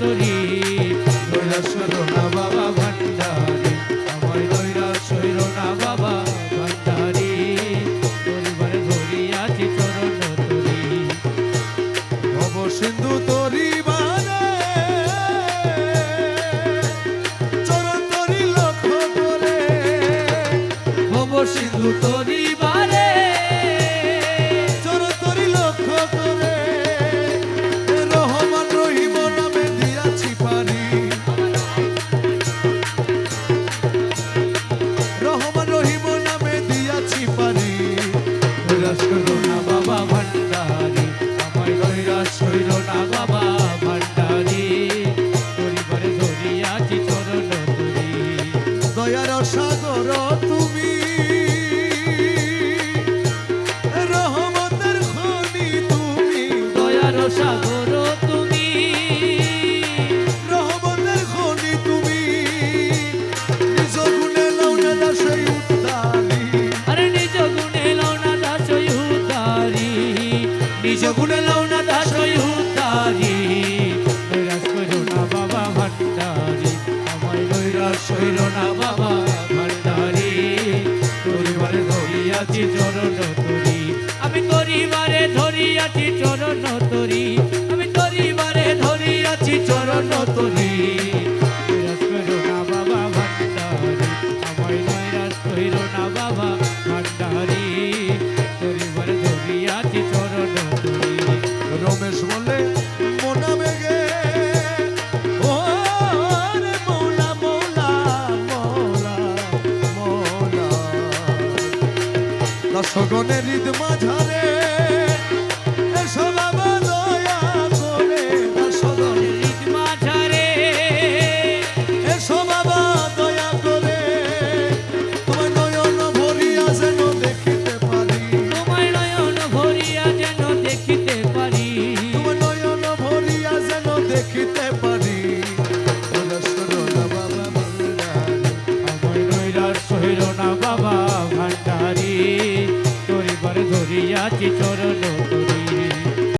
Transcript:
তরি লইরা সৈর না বাবা ভান্ডারি, আমায় লইরা সৈর না বাবা ভান্ডারি। পরিবারে ধরি আছি চরণ তরি ভব সিন্ধু তরি সিন্ধু তরি দয়ার সাগর, তুমি রহমতের খনি, তুমি দয়ার সাগর, তুমি রহমতের খনি, তুমি নিজ গুণে লৌনে দাসই উদ্দারি আরে নিজ গুণে লওনা দাস উদ্ধারি। নিজ গুণে লওনা দাস উদ্ধারি। নৈরাশ করো না বাবা ভান্ডারি আমায় নৈরাশ হইল ধরিয়াছি চরণ তরি আমি পরিবারে আছি চরণ তরি আমি পরিবারে আছি চরণ তরি বাবা ভান্ডারি। আমায় নৈরাশ হইল না বাবা ভান্ডারি। দশগণের ঈদ মাঝারে বাবা ভান্ডারী। নাচি চরণ